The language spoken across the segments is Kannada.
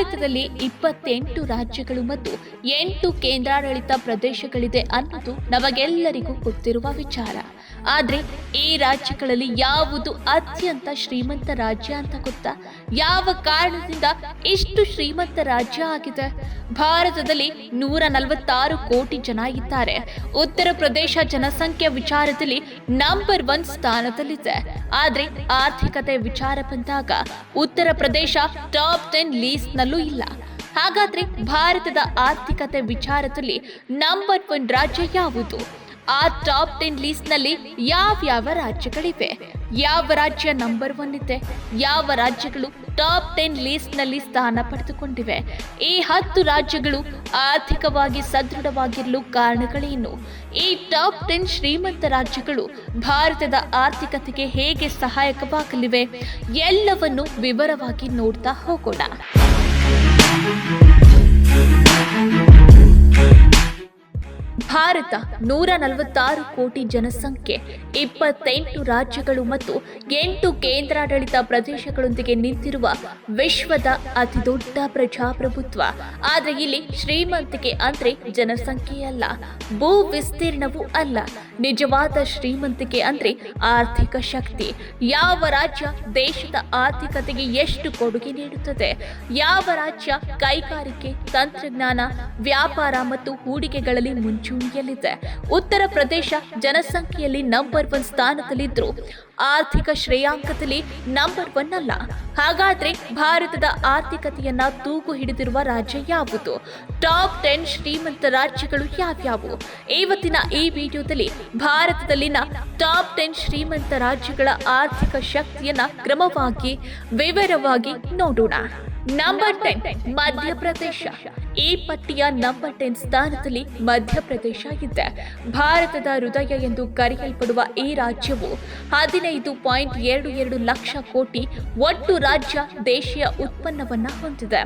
ಭಾರತದಲ್ಲಿ ಇಪ್ಪತ್ತೆಂಟು ರಾಜ್ಯಗಳು ಮತ್ತು ಎಂಟು ಕೇಂದ್ರಾಡಳಿತ ಪ್ರದೇಶಗಳಿದೆ ಅನ್ನೋದು ನಮಗೆಲ್ಲರಿಗೂ ಗೊತ್ತಿರುವ ವಿಚಾರ. ಆದ್ರೆ ಈ ರಾಜ್ಯಗಳಲ್ಲಿ ಯಾವುದು ಅತ್ಯಂತ ಶ್ರೀಮಂತ ರಾಜ್ಯ ಅಂತ ಗೊತ್ತಾ? ಯಾವ ಕಾರಣದಿಂದ ಇಷ್ಟು ಶ್ರೀಮಂತ ರಾಜ್ಯ ಆಗಿದೆ? ಭಾರತದಲ್ಲಿ ನೂರ ನಲವತ್ತಾರು ಕೋಟಿ ಜನ ಇದ್ದಾರೆ. ಉತ್ತರ ಪ್ರದೇಶ ಜನಸಂಖ್ಯೆ ವಿಚಾರದಲ್ಲಿ ನಂಬರ್ ಒನ್ ಸ್ಥಾನದಲ್ಲಿದೆ. ಆದ್ರೆ ಆರ್ಥಿಕತೆ ವಿಚಾರ ಬಂದಾಗ ಉತ್ತರ ಪ್ರದೇಶ ಟಾಪ್ ಟೆನ್ ಲೀಸ್ಟ್ನಲ್ಲೂ ಇಲ್ಲ. ಹಾಗಾದ್ರೆ ಭಾರತದ ಆರ್ಥಿಕತೆ ವಿಚಾರದಲ್ಲಿ ನಂಬರ್ ಒನ್ ರಾಜ್ಯ ಯಾವುದು? ಆ ಟಾಪ್ ಟೆನ್ ಲೀಸ್ಟ್ನಲ್ಲಿ ಯಾವ್ಯಾವ ರಾಜ್ಯಗಳಿವೆ? ಯಾವ ರಾಜ್ಯ ನಂಬರ್ ಒನ್ ಇದೆ? ಯಾವ ರಾಜ್ಯಗಳು ಟಾಪ್ ಟೆನ್ ಲೀಸ್ಟ್ನಲ್ಲಿ ಸ್ಥಾನ ಪಡೆದುಕೊಂಡಿವೆ? ಈ ಹತ್ತು ರಾಜ್ಯಗಳು ಆರ್ಥಿಕವಾಗಿ ಸದೃಢವಾಗಿರಲು ಕಾರಣಗಳೇನು? ಈ ಟಾಪ್ ಟೆನ್ ಶ್ರೀಮಂತ ರಾಜ್ಯಗಳು ಭಾರತದ ಆರ್ಥಿಕತೆಗೆ ಹೇಗೆ ಸಹಾಯಕವಾಗಲಿವೆ? ಎಲ್ಲವನ್ನು ವಿವರವಾಗಿ ನೋಡ್ತಾ ಹೋಗೋಣ. Thank you. ಭಾರತ ನೂರ ನಲವತ್ತಾರು ಕೋಟಿ ಜನಸಂಖ್ಯೆ, ಇಪ್ಪತ್ತೆಂಟು ರಾಜ್ಯಗಳು ಮತ್ತು ಎಂಟು ಕೇಂದ್ರಾಡಳಿತ ಪ್ರದೇಶಗಳೊಂದಿಗೆ ನಿಂತಿರುವ ವಿಶ್ವದ ಅತಿದೊಡ್ಡ ಪ್ರಜಾಪ್ರಭುತ್ವ. ಆದರೆ ಇಲ್ಲಿ ಶ್ರೀಮಂತಿಕೆ ಅಂದ್ರೆ ಜನಸಂಖ್ಯೆಯಲ್ಲ ಭೂ ವಿಸ್ತೀರ್ಣವೂ ಅಲ್ಲ. ನಿಜವಾದ ಶ್ರೀಮಂತಿಕೆ ಅಂದ್ರೆ ಆರ್ಥಿಕ ಶಕ್ತಿ. ಯಾವ ರಾಜ್ಯ ದೇಶದ ಆರ್ಥಿಕತೆಗೆ ಎಷ್ಟು ಕೊಡುಗೆ ನೀಡುತ್ತದೆ? ಯಾವ ರಾಜ್ಯ ಕೈಗಾರಿಕೆ, ತಂತ್ರಜ್ಞಾನ, ವ್ಯಾಪಾರ ಮತ್ತು ಹೂಡಿಕೆಗಳಲ್ಲಿ ಮುಂಚೂಣಿಯಲ್ಲಿದೆ ಉತ್ತರ ಪ್ರದೇಶ ಜನಸಂಖ್ಯೆಯಲ್ಲಿ ನಂಬರ್ ಒನ್ ಸ್ಥಾನದಲ್ಲಿದ್ರು. ಆರ್ಥಿಕ ಶ್ರೇಯಾಂಕದಲ್ಲಿ ನಂಬರ್ ಒನ್ ಅಲ್ಲ. ಹಾಗಾದ್ರೆ ಭಾರತದ ಆರ್ಥಿಕತೆಯನ್ನ ತೂಗು ಹಿಡಿದಿರುವ ರಾಜ್ಯ ಯಾವುದು? ಟಾಪ್ ಟೆನ್ ಶ್ರೀಮಂತ ರಾಜ್ಯಗಳು ಯಾವ್ಯಾವು? ಇವತ್ತಿನ ಈ ವಿಡಿಯೋದಲ್ಲಿ ಭಾರತದಲ್ಲಿನ ಟಾಪ್ ಟೆನ್ ಶ್ರೀಮಂತ ರಾಜ್ಯಗಳ ಆರ್ಥಿಕ ಶಕ್ತಿಯನ್ನ ಕ್ರಮವಾಗಿ, ವಿವರವಾಗಿ ನೋಡೋಣ. Number ten Madhya Pradesh. ಈ ಪಟ್ಟಿಯ ನಂಬರ್ ಟೆನ್ ಸ್ಥಾನದಲ್ಲಿ ಮಧ್ಯಪ್ರದೇಶ ಇದೆ. ಭಾರತದ ಹೃದಯ ಎಂದು ಕರೆಯಲ್ಪಡುವ ಈ ರಾಜ್ಯವು ಹದಿನೈದು ಪಾಯಿಂಟ್ ಎರಡು ಎರಡು ಲಕ್ಷ ಕೋಟಿ ಒಟ್ಟು ರಾಜ್ಯ ದೇಶೀಯ ಉತ್ಪನ್ನವನ್ನ ಹೊಂದಿದೆ.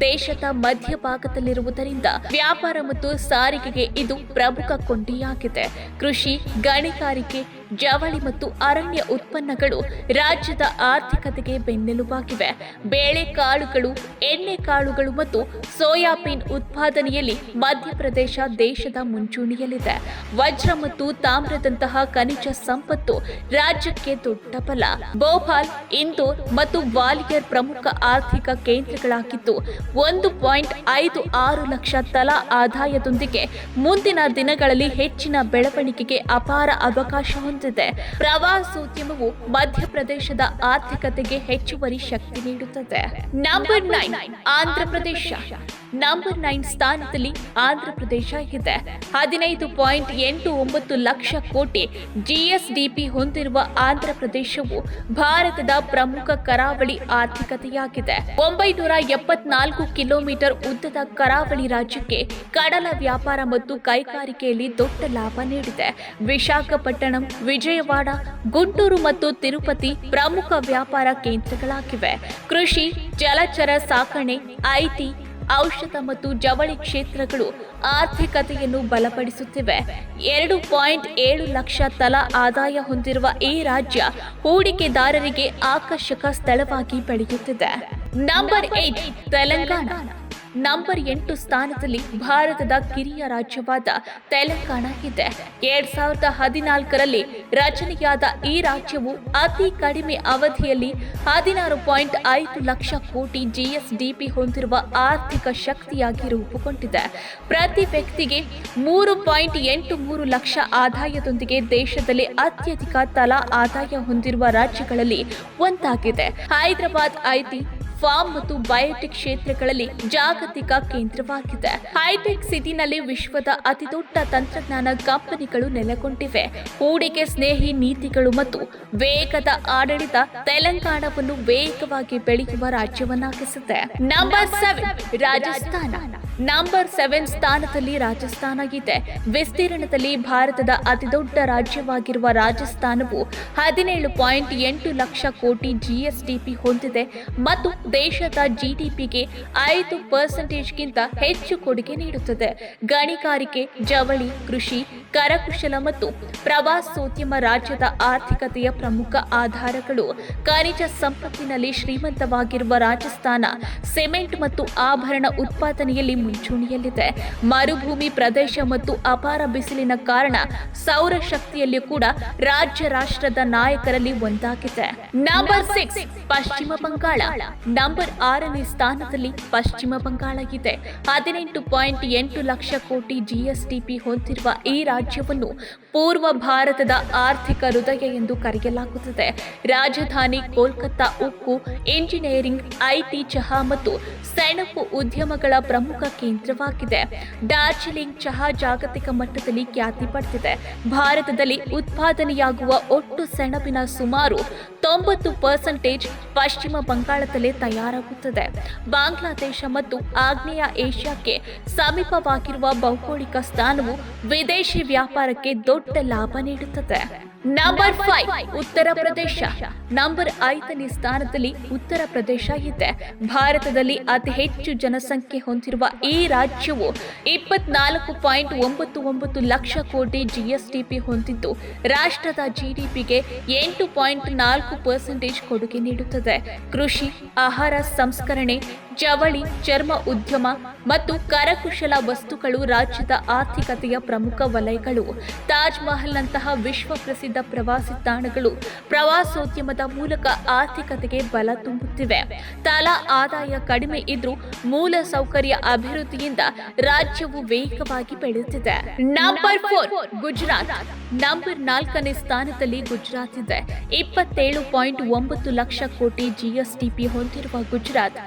ದೇಶದ ಮಧ್ಯಭಾಗದಲ್ಲಿರುವುದರಿಂದ ವ್ಯಾಪಾರ ಮತ್ತು ಸಾರಿಗೆಗೆ ಇದು ಪ್ರಮುಖ ಕೊಂಡಿಯಾಗಿದೆ. ಕೃಷಿ, ಗಣಿಗಾರಿಕೆ ಜವಳಿ ಮತ್ತು ಅರಣ್ಯ ಉತ್ಪನ್ನಗಳು ರಾಜ್ಯದ ಆರ್ಥಿಕತೆಗೆ ಬೆನ್ನೆಲುಬಾಗಿವೆ. ಬೇಳೆಕಾಳುಗಳು ಎಣ್ಣೆಕಾಳುಗಳು ಮತ್ತು ಸೋಯಾಬೀನ್ ಉತ್ಪಾದನೆಯಲ್ಲಿ ಮಧ್ಯಪ್ರದೇಶ ದೇಶದ ಮುಂಚೂಣಿಯಲ್ಲಿದೆ. ವಜ್ರ ಮತ್ತು ತಾಮ್ರದಂತಹ ಖನಿಜ ಸಂಪತ್ತು ರಾಜ್ಯಕ್ಕೆ ದೊಡ್ಡ ಬಲ. ಭೋಪಾಲ್, ಇಂದೋರ್ ಮತ್ತು ವಾಲಿಯರ್ ಪ್ರಮುಖ ಆರ್ಥಿಕ ಕೇಂದ್ರಗಳಾಗಿದ್ದು, ಒಂದು ಪಾಯಿಂಟ್ ಐದು ಆರು ಲಕ್ಷ ತಲಾ ಆದಾಯದೊಂದಿಗೆ ಮುಂದಿನ ದಿನಗಳಲ್ಲಿ ಹೆಚ್ಚಿನ ಬೆಳವಣಿಗೆಗೆ ಅಪಾರ ಅವಕಾಶ ಹೊಂದಿದೆ ಪ್ರವಾಸೋದ್ಯಮವು ಮಧ್ಯಪ್ರದೇಶದ ಆರ್ಥಿಕತೆಗೆ ಹೆಚ್ಚುವರಿ ಶಕ್ತಿ ನೀಡುತ್ತದೆ. Number nine Andhra Pradesh number nine ಸ್ಥಾನದಲ್ಲಿ ಆಂಧ್ರಪ್ರದೇಶ ಇದೆ. ಹದಿನೈದು ಪಾಯಿಂಟ್ ಎಂಟು ಒಂಬತ್ತು ಲಕ್ಷ ಕೋಟಿ ಜಿಎಸ್ಡಿಪಿ ಹೊಂದಿರುವ ಆಂಧ್ರಪ್ರದೇಶವು ಭಾರತದ ಪ್ರಮುಖ ಕರಾವಳಿ ಆರ್ಥಿಕತೆಯಾಗಿದೆ. ಒಂಬೈನೂರ ಎಪ್ಪತ್ನಾಲ್ಕು ಕಿಲೋಮೀಟರ್ ಉದ್ದದ ಕರಾವಳಿ ರಾಜ್ಯಕ್ಕೆ ಕಡಲ ವ್ಯಾಪಾರ ಮತ್ತು ಕೈಗಾರಿಕೆಯಲ್ಲಿ ದೊಡ್ಡ ಲಾಭ ನೀಡಿದೆ. ವಿಶಾಖಪಟ್ಟಣಂ ವಿಜಯವಾಡ, ಗುಂಟೂರು ಮತ್ತು ತಿರುಪತಿ ಪ್ರಮುಖ ವ್ಯಾಪಾರ ಕೇಂದ್ರಗಳಾಗಿವೆ. ಕೃಷಿ, ಜಲಚರ ಸಾಕಣೆ, ಐಟಿ, ಔಷಧ ಮತ್ತು ಜವಳಿ ಕ್ಷೇತ್ರಗಳು ಆರ್ಥಿಕತೆಯನ್ನು ಬಲಪಡಿಸುತ್ತಿವೆ. ಎರಡು ಪಾಯಿಂಟ್ ಏಳು ಲಕ್ಷ ತಲಾ ಆದಾಯ ಹೊಂದಿರುವ ಈ ರಾಜ್ಯ ಹೂಡಿಕೆದಾರರಿಗೆ ಆಕರ್ಷಕ ಸ್ಥಳವಾಗಿ ಬೆಳೆಯುತ್ತಿದೆ. Number eight, Telangana. ನಂಬರ್ ಎಂಟು ಸ್ಥಾನದಲ್ಲಿ ಭಾರತದ ಕಿರಿಯ ರಾಜ್ಯವಾದ ತೆಲಂಗಾಣ ಇದೆ. ಎರಡ್ ಸಾವಿರದ ಹದಿನಾಲ್ಕರಲ್ಲಿ ರಚನೆಯಾದ ಈ ರಾಜ್ಯವು ಅತಿ ಕಡಿಮೆ ಅವಧಿಯಲ್ಲಿ ಹದಿನಾರು ಪಾಯಿಂಟ್ ಐದು ಲಕ್ಷ ಕೋಟಿ ಜಿಎಸ್ಡಿಪಿ ಹೊಂದಿರುವ ಆರ್ಥಿಕ ಶಕ್ತಿಯಾಗಿ ರೂಪುಗೊಂಡಿದೆ. ಪ್ರತಿ ವ್ಯಕ್ತಿಗೆ ಮೂರು ಪಾಯಿಂಟ್ ಎಂಟು ಮೂರು ಲಕ್ಷ ಆದಾಯದೊಂದಿಗೆ ದೇಶದಲ್ಲಿ ಅತ್ಯಧಿಕ ತಲಾ ಆದಾಯ ಹೊಂದಿರುವ ರಾಜ್ಯಗಳಲ್ಲಿ ಒಂದಾಗಿದೆ. ಹೈದರಾಬಾದ್ ಐಟಿ ಫಾರ್ಮ್ ಮತ್ತು ಬಯೋಟೆಕ್ ಕ್ಷೇತ್ರಗಳಲ್ಲಿ ಜಾಗತಿಕ ಕೇಂದ್ರವಾಗಿದೆ. ಹೈಟೆಕ್ ಸಿಟಿನಲ್ಲಿ ವಿಶ್ವದ ಅತಿದೊಡ್ಡ ತಂತ್ರಜ್ಞಾನ ಕಂಪನಿಗಳು ನೆಲೆಗೊಂಡಿವೆ. ಹೂಡಿಕೆ ಸ್ನೇಹಿ ನೀತಿಗಳು ಮತ್ತು ವೇಗದ ಆಡಳಿತ ತೆಲಂಗಾಣವನ್ನು ವೇಗವಾಗಿ ಬೆಳೆಯುವ ರಾಜ್ಯವನ್ನಾಗಿಸಿದೆ number seven Rajasthan. Number seven ಸ್ಥಾನದಲ್ಲಿ ರಾಜಸ್ಥಾನ ಇದೆ. ವಿಸ್ತೀರ್ಣದಲ್ಲಿ ಭಾರತದ ಅತಿದೊಡ್ಡ ರಾಜ್ಯವಾಗಿರುವ ರಾಜಸ್ಥಾನವು ಹದಿನೇಳು ಪಾಯಿಂಟ್ ಎಂಟು ಲಕ್ಷ ಕೋಟಿ ಜಿಎಸ್ಡಿಪಿ ಹೊಂದಿದೆ ಮತ್ತು ದೇಶದ ಜಿಡಿಪಿಗೆ ಐದು ಪರ್ಸೆಂಟೇಜ್ಗಿಂತ ಹೆಚ್ಚು ಕೊಡುಗೆ ನೀಡುತ್ತದೆ. ಗಣಿಗಾರಿಕೆ, ಜವಳಿ, ಕೃಷಿ ಕರಕುಶಲ ಮತ್ತು ಪ್ರವಾಸೋದ್ಯಮ ರಾಜ್ಯದ ಆರ್ಥಿಕತೆಯ ಪ್ರಮುಖ ಆಧಾರಗಳು ಖನಿಜ ಸಂಪತ್ತಿನಲ್ಲಿ ಶ್ರೀಮಂತವಾಗಿರುವ ರಾಜಸ್ಥಾನ, ಸಿಮೆಂಟ್ ಮತ್ತು ಆಭರಣ ಉತ್ಪಾದನೆಯಲ್ಲಿ ಮುಂಚೂಣಿಯಲ್ಲಿದೆ. ಮರುಭೂಮಿ ಪ್ರದೇಶ ಮತ್ತು ಅಪಾರ ಬಿಸಿಲಿನ ಕಾರಣ ಸೌರಶಕ್ತಿಯಲ್ಲಿಯೂ ಕೂಡ ರಾಜ್ಯ ರಾಷ್ಟ್ರದ ನಾಯಕರಲ್ಲಿ ಒಂದಾಗಿದೆ. ನಂಬರ್ ಸಿಕ್ಸ್ ಪಶ್ಚಿಮ ಬಂಗಾಳ. ನಂಬರ್ ಆರನೇ ಸ್ಥಾನದಲ್ಲಿ ಪಶ್ಚಿಮ ಬಂಗಾಳ ಇದೆ. ಹದಿನೆಂಟು ಪಾಯಿಂಟ್ ಎಂಟು ಲಕ್ಷ ಕೋಟಿ ಜಿಎಸ್ಟಿಪಿ ಹೊಂದಿರುವ ಈ ರಾಜ್ಯವನ್ನು ಪೂರ್ವ ಭಾರತದ ಆರ್ಥಿಕ ಹೃದಯ ಎಂದು ಕರೆಯಲಾಗುತ್ತದೆ. ರಾಜಧಾನಿ ಕೋಲ್ಕತ್ತಾ ಉಕ್ಕು ಇಂಜಿನಿಯರಿಂಗ್ ಐಟಿ ಚಹಾ ಮತ್ತು ಸೆಣಬು ಉದ್ಯಮಗಳ ಪ್ರಮುಖ ಕೇಂದ್ರವಾಗಿದೆ. ಡಾರ್ಜಿಲಿಂಗ್ ಚಹಾ ಜಾಗತಿಕ ಮಟ್ಟದಲ್ಲಿ ಖ್ಯಾತಿ ಪಡೆದಿದೆ. ಭಾರತದಲ್ಲಿ ಉತ್ಪಾದನೆಯಾಗುವ ಒಟ್ಟು ಸೆಣಬಿನ ಸುಮಾರು ತೊಂಬತ್ತು ಪರ್ಸೆಂಟೇಜ್ ಪಶ್ಚಿಮ ಬಂಗಾಳದಲ್ಲೇ ತಯಾರಾಗುತ್ತದೆ. ಬಾಂಗ್ಲಾದೇಶ ಮತ್ತು ಆಗ್ನೇಯ ಏಷ್ಯಾಕ್ಕೆ ಸಮೀಪವಾಗಿರುವ ಭೌಗೋಳಿಕ ಸ್ಥಾನವು ವಿದೇಶಿ ವ್ಯಾಪಾರಕ್ಕೆ ದೊಡ್ಡ ಲಾಭ ನೀಡುತ್ತದೆ. Number five Uttar Pradesh. Number ಐದನೇ ಸ್ಥಾನದಲ್ಲಿ ಉತ್ತರ ಪ್ರದೇಶ ಇದೆ. ಭಾರತದಲ್ಲಿ ಅತಿ ಹೆಚ್ಚು ಜನಸಂಖ್ಯೆ ಹೊಂದಿರುವ ಈ ರಾಜ್ಯವು ಇಪ್ಪತ್ನಾಲ್ಕು ಪಾಯಿಂಟ್ ಒಂಬತ್ತು ಒಂಬತ್ತು ಲಕ್ಷ ಕೋಟಿ ಜಿಎಸ್ಟಿಪಿ ಹೊಂದಿದ್ದು, ರಾಷ್ಟ್ರದ ಜಿಡಿಪಿಗೆ ಎಂಟು ಪಾಯಿಂಟ್ ನಾಲ್ಕು ಪರ್ಸೆಂಟೇಜ್ ಕೊಡುಗೆ ನೀಡುತ್ತದೆ. ಕೃಷಿ, ಆಹಾರ, ಸಂಸ್ಕರಣೆ ಜವಳಿ ಚರ್ಮ ಉದ್ಯಮ ಮತ್ತು ಕರಕುಶಲ ವಸ್ತುಗಳು ರಾಜ್ಯದ ಆರ್ಥಿಕತೆಯ ಪ್ರಮುಖ ವಲಯಗಳು. ತಾಜ್ ಮಹಲ್ನಂತಹ ವಿಶ್ವ ಪ್ರಸಿದ್ಧ ಪ್ರವಾಸಿ ತಾಣಗಳು ಪ್ರವಾಸೋದ್ಯಮದ ಮೂಲಕ ಆರ್ಥಿಕತೆಗೆ ಬಲ ತುಂಬುತ್ತಿವೆ. ತಲಾ ಆದಾಯ ಕಡಿಮೆ ಇದ್ರೂ ಮೂಲ ಸೌಕರ್ಯ ಅಭಿವೃದ್ಧಿಯಿಂದ ರಾಜ್ಯವು ವೇಗವಾಗಿ ಬೆಳೆಯುತ್ತಿದೆ. Number four Gujarat. ನಂಬರ್ ನಾಲ್ಕನೇ ಸ್ಥಾನದಲ್ಲಿ ಗುಜರಾತ್ ಇದೆ. ಇಪ್ಪತ್ತೇಳು ಪಾಯಿಂಟ್ ಒಂಬತ್ತು ಲಕ್ಷ ಕೋಟಿ ಜಿಎಸ್ಟಿಪಿ ಹೊಂದಿರುವ ಗುಜರಾತ್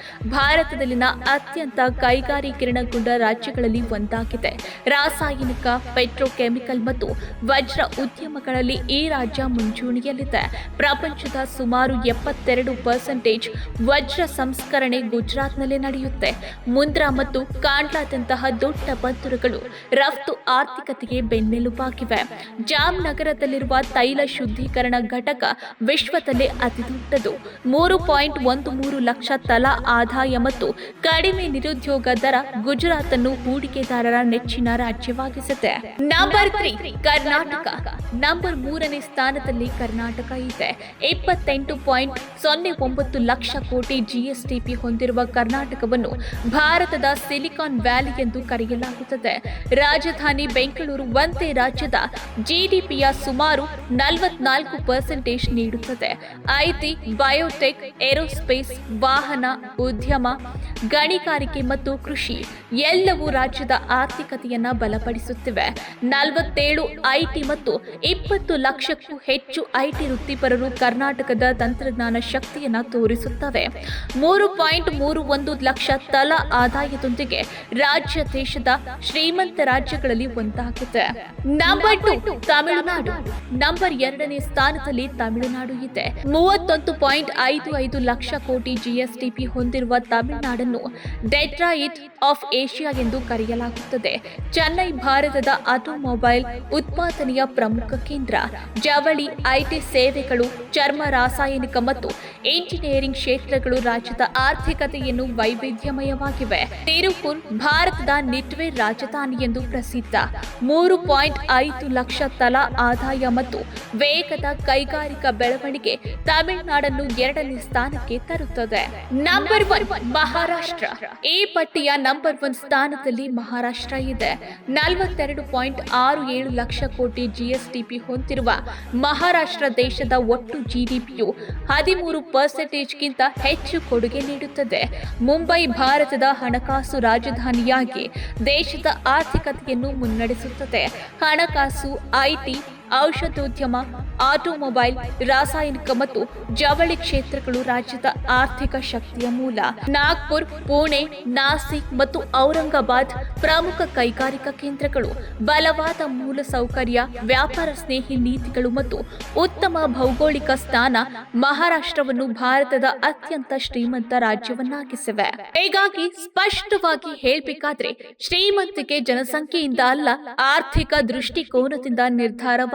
ಭಾರತದಲ್ಲಿನ ಅತ್ಯಂತ ಕೈಗಾರೀಕರಣಗೊಂಡ ರಾಜ್ಯಗಳಲ್ಲಿ ಒಂದಾಗಿದೆ. ರಾಸಾಯನಿಕ, ಪೆಟ್ರೋಕೆಮಿಕಲ್ ಮತ್ತು ವಜ್ರ ಉದ್ಯಮಗಳಲ್ಲಿ ಈ ರಾಜ್ಯ ಮುಂಚೂಣಿಯಲ್ಲಿದೆ. ಪ್ರಪಂಚದ ಸುಮಾರು ಎಪ್ಪತ್ತೆರಡು ಪರ್ಸೆಂಟೇಜ್ ವಜ್ರ ಸಂಸ್ಕರಣೆ ಗುಜರಾತ್ನಲ್ಲಿ ನಡೆಯುತ್ತೆ. ಮುಂದ್ರಾ ಮತ್ತು ಕಾಂಡ್ಲಾದಂತಹ ದೊಡ್ಡ ಬಂದರುಗಳು ರಫ್ತು ಆರ್ಥಿಕತೆಗೆ ಬೆನ್ನೆಲುಬಾಗಿವೆ. ಜಾಮ್ನಗರದಲ್ಲಿರುವ ತೈಲ ಶುದ್ಧೀಕರಣ ಘಟಕ ವಿಶ್ವದಲ್ಲೇ ಅತಿದೊಡ್ಡದು. ಮೂರು ಪಾಯಿಂಟ್ ಒಂದು ಮೂರು ಲಕ್ಷ ತಲಾ ಆದಾಯ ಮತ್ತು ಕಡಿಮೆ ನಿರುದ್ಯೋಗ ದರ ಗುಜರಾತ್ ಅನ್ನು ಹೂಡಿಕೆದಾರರ ನೆಚ್ಚಿನ ರಾಜ್ಯವಾಗಿಸುತ್ತೆ ನಂಬರ್ ತ್ರೀ ಕರ್ನಾಟಕ. ನಂಬರ್ ಮೂರನೇ ಸ್ಥಾನದಲ್ಲಿ ಕರ್ನಾಟಕ ಇದೆ. ಇಪ್ಪತ್ತೆಂಟು ಪಾಯಿಂಟ್ ಸೊನ್ನೆ ಒಂಬತ್ತು ಲಕ್ಷ ಕೋಟಿ ಜಿಎಸ್ಟಿಪಿ ಹೊಂದಿರುವ ಕರ್ನಾಟಕವನ್ನು ಭಾರತದ ಸಿಲಿಕಾನ್ ವ್ಯಾಲಿ ಎಂದು ಕರೆಯಲಾಗುತ್ತದೆ. ರಾಜಧಾನಿ ಬೆಂಗಳೂರು ಒಂದೇ ರಾಜ್ಯದ ಜಿಡಿಪಿಯ ಸುಮಾರು ನಲವತ್ನಾಲ್ಕು ಪರ್ಸೆಂಟೇಜ್ ನೀಡುತ್ತದೆ. ಐಟಿ ಬಯೋಟೆಕ್ ಏರೋಸ್ಪೇಸ್ ವಾಹನ, ಉದ್ಯಮ ಗಣಿಗಾರಿಕೆ ಮತ್ತು ಕೃಷಿ ಎಲ್ಲವೂ ರಾಜ್ಯದ ಆರ್ಥಿಕತೆಯನ್ನ ಬಲಪಡಿಸುತ್ತಿವೆ. ನಲವತ್ತೇಳು ಐಟಿ ಮತ್ತು ಇಪ್ಪತ್ತು ಲಕ್ಷಕ್ಕೂ ಹೆಚ್ಚು ಐಟಿ ವೃತ್ತಿಪರರು ಕರ್ನಾಟಕದ ತಂತ್ರಜ್ಞಾನ ಶಕ್ತಿಯನ್ನ ತೋರಿಸುತ್ತವೆ. ಮೂರು ಪಾಯಿಂಟ್ ಮೂರು ಲಕ್ಷ ತಲಾ ಆದಾಯದೊಂದಿಗೆ ರಾಜ್ಯ ದೇಶದ ಶ್ರೀಮಂತ ರಾಜ್ಯಗಳಲ್ಲಿ ಒಂದಾಗಿದೆ. Number two Tamil Nadu. ನಂಬರ್ ಎರಡನೇ ಸ್ಥಾನದಲ್ಲಿ ತಮಿಳುನಾಡು ಇದೆ. ಮೂವತ್ತೊಂದು ಪಾಯಿಂಟ್ ಐದು ಐದು ಲಕ್ಷ ಕೋಟಿ ಜಿಎಸ್ಟಿಪಿ ಹೊಂದಿರುವ ತಮಿಳುನಾಡನ್ನು ಡೆಟ್ರಾಯಿಟ್ ಆಫ್ ಏಷ್ಯಾ ಎಂದು ಕರೆಯಲಾಗುತ್ತದೆ. ಚೆನ್ನೈ, ಭಾರತದ ಆಟೋಮೊಬೈಲ್ ಉತ್ಪಾದನೆಯ ಪ್ರಮುಖ ಕೇಂದ್ರ. ಜವಳಿ, ಐಟಿ ಸೇವೆಗಳು, ಚರ್ಮ ರಾಸಾಯನಿಕ ಮತ್ತು ಇಂಜಿನಿಯರಿಂಗ್ ಕ್ಷೇತ್ರಗಳು ರಾಜ್ಯದ ಆರ್ಥಿಕತೆಯನ್ನು ವೈವಿಧ್ಯಮಯವಾಗಿವೆ. ತಿರುಪುರ್, ಭಾರತದ ನಿಟ್ವೆ ರಾಜಧಾನಿ ಎಂದು ಪ್ರಸಿದ್ಧ. ಮೂರು ಪಾಯಿಂಟ್ ಐದು ಲಕ್ಷ ತಲಾ ಆದಾಯ ಮತ್ತು ವೇಗದ ಕೈಗಾರಿಕಾ ಬೆಳವಣಿಗೆ ತಮಿಳುನಾಡನ್ನು ಎರಡನೇ ಸ್ಥಾನಕ್ಕೆ ತರುತ್ತದೆ. Number one Maharashtra. ಈ ಪಟ್ಟಿಯ ನಂಬರ್ ಒನ್ ಸ್ಥಾನದಲ್ಲಿ ಮಹಾರಾಷ್ಟ್ರ ಇದೆ. ನಲವತ್ತೆರಡು ಪಾಯಿಂಟ್ ಆರು ಏಳು ಲಕ್ಷ ಕೋಟಿ ಜಿಎಸ್ಟಿಪಿ ಹೊಂದಿರುವ ಮಹಾರಾಷ್ಟ್ರ ದೇಶದ ಒಟ್ಟು ಜಿಡಿಪಿಯು ಹದಿಮೂರು ಪರ್ಸೆಂಟೇಜ್ಗಿಂತ ಹೆಚ್ಚು ಕೊಡುಗೆ ನೀಡುತ್ತದೆ. ಮುಂಬೈ ಭಾರತದ ಹಣಕಾಸು ರಾಜಧಾನಿಯಾಗಿ ದೇಶದ ಆರ್ಥಿಕತೆಯನ್ನು ಮುನ್ನಡೆಸುತ್ತದೆ. ಹಣಕಾಸು ಐಟಿ ಔಷಧೋದ್ಯಮ, ಆಟೋಮೊಬೈಲ್, ರಾಸಾಯನಿಕ ಮತ್ತು ಜವಳಿ ಕ್ಷೇತ್ರಗಳು ರಾಜ್ಯದ ಆರ್ಥಿಕ ಶಕ್ತಿಯ ಮೂಲ. ನಾಗ್ಪುರ್, ಪುಣೆ, ನಾಸಿಕ್ ಮತ್ತು ಔರಂಗಾಬಾದ್ ಪ್ರಮುಖ ಕೈಗಾರಿಕಾ ಕೇಂದ್ರಗಳು. ಬಲವಾದ ಮೂಲ ಸೌಕರ್ಯ ವ್ಯಾಪಾರ ಸ್ನೇಹಿ ನೀತಿಗಳು ಮತ್ತು ಉತ್ತಮ ಭೌಗೋಳಿಕ ಸ್ಥಾನ ಮಹಾರಾಷ್ಟ್ರವನ್ನು ಭಾರತದ ಅತ್ಯಂತ ಶ್ರೀಮಂತ ರಾಜ್ಯವನ್ನಾಗಿಸಿವೆ. ಹೀಗಾಗಿ ಸ್ಪಷ್ಟವಾಗಿ ಹೇಳಬೇಕಾದ್ರೆ ಶ್ರೀಮಂತಿಕೆ ಜನಸಂಖ್ಯೆಯಿಂದ ಅಲ್ಲ, ಆರ್ಥಿಕ ದೃಷ್ಟಿಕೋನದಿಂದ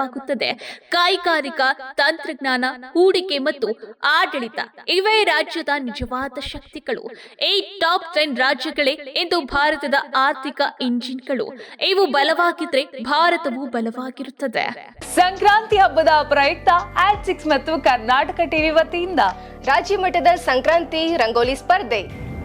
ನಿರ್ಧಾರವಾಗುತ್ತದೆ ಕೈಗಾರಿಕಾ ತಂತ್ರಜ್ಞಾನ, ಹೂಡಿಕೆ ಮತ್ತು ಆಡಳಿತ ಇವೇ ರಾಜ್ಯದ ನಿಜವಾದ ಶಕ್ತಿಗಳು. ಈ ಟಾಪ್ ಟೆನ್ ರಾಜ್ಯಗಳೇ ಎಂದು ಭಾರತದ ಆರ್ಥಿಕ ಇಂಜಿನ್ಗಳು. ಇವು ಬಲವಾಗಿದ್ರೆ ಭಾರತವು ಬಲವಾಗಿರುತ್ತದೆ. ಸಂಕ್ರಾಂತಿ ಹಬ್ಬದ ಪ್ರಯುಕ್ತ ಆಟ್ ಸಿಕ್ಸ್ ಮತ್ತು ಕರ್ನಾಟಕ ಟಿವಿ ವತಿಯಿಂದ ರಾಜ್ಯ ಮಟ್ಟದ ಸಂಕ್ರಾಂತಿ ರಂಗೋಲಿ ಸ್ಪರ್ಧೆ.